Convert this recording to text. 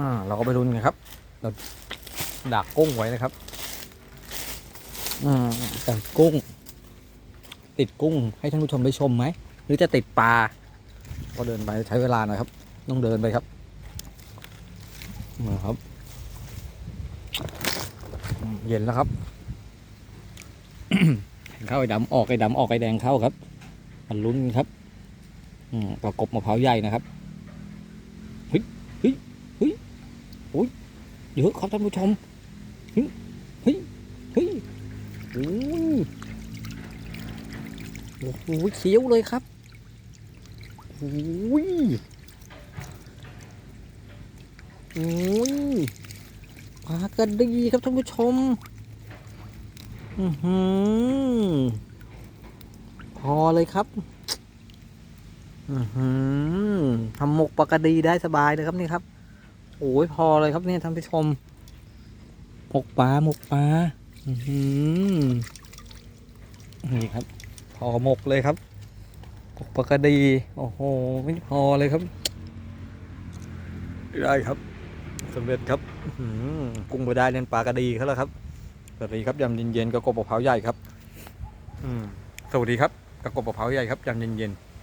อ่าเราก็ไปรุนกันครับเราดักกุ้งไว้นะครับอ่าดักกุ้ง ติดกุ้งให้ท่านผู้ชมได้ชมไหมหรือจะติดปลาก็เดินไปใช้เวลาหน่อยครับ ต้องเดินไปครับมาครับอืมเย็นแล้วครับเห็นเข้าไอ้ดำออกไอ้ดำออกไอ้แดงเข้าครับมันลุ้นครับ อืมประกบมะพร้าวใหญ่นะครับเฮ้ยเฮ้ยเฮ้ยโอ้ยเยอะครับท่านผู้ชมเฮ้ยเฮ้ยเฮ้ยโอ้ยโอ้โหเขียวเลยครับโอ้ยโอ้ยปลากระดีครับท่านผู้ชม อือหือพอเลยครับ อือหือทำหมกปลากระดีได้สบายเลยครับนี่ครับ โอ้ยพอเลยครับเนี่ยท่านผู้ชมหมกปลาหมกปลาอือหือนี่ครับ พอหมกเลยครับหมกปลากระดี โอ้โห ไม่พอเลยครับ ได้ครับสำเร็จครับกุ้งไปได้เล่นปลากระดีเขาแล้วครับ สวัสดีครับยำเย็นๆกับกบมะพร้าวใหญ่ครับอืมสวัสดีครับกับกบมะพร้าวใหญ่ครับยำเย็นๆ